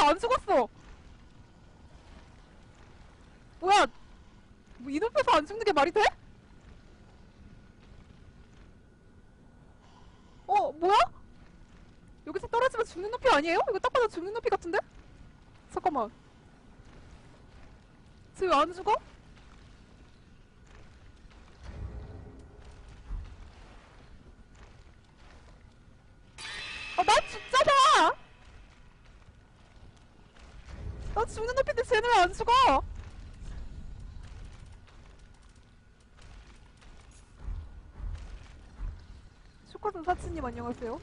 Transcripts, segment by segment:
쟤안 죽었어 뭐야 뭐이 높이에서 안 죽는 게 말이 돼? 어 뭐야? 여기서 떨어지면 죽는 높이 아니에요? 이거 딱 봐도 죽는 높이 같은데? 잠깐만 쟤왜안 죽어? 죽는 높이인데 쟤는 왜 안 죽어? 슈커슨 사치님 안녕하세요.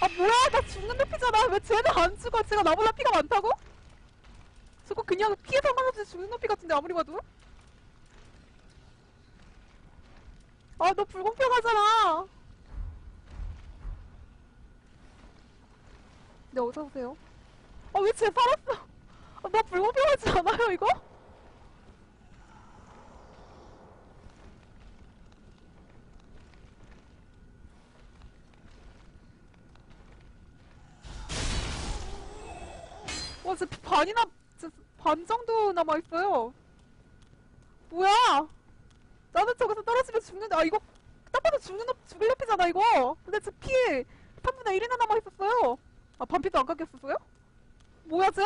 아 뭐야 나 죽는 높이잖아 왜 쟤는 안 죽어 쟤가 나보다 피가 많다고? 저거 그냥 피해 상관없이 죽는 높이 같은데 아무리 봐도 아 너 불공평하잖아 네 어서오세요 아왜쟤 살았어 아, 나 불공평하지 않아요 이거? 와, 진짜 반이나, 진짜 반 정도 남아있어요. 뭐야? 나는 저기서 떨어지면 죽는데, 아, 이거, 딱 봐도 죽는, 높- 죽을 높이잖아, 이거. 근데 제 피, 3분의 1이나 남아있었어요. 아, 반피도 안 깎였었어요? 뭐야, 쟤?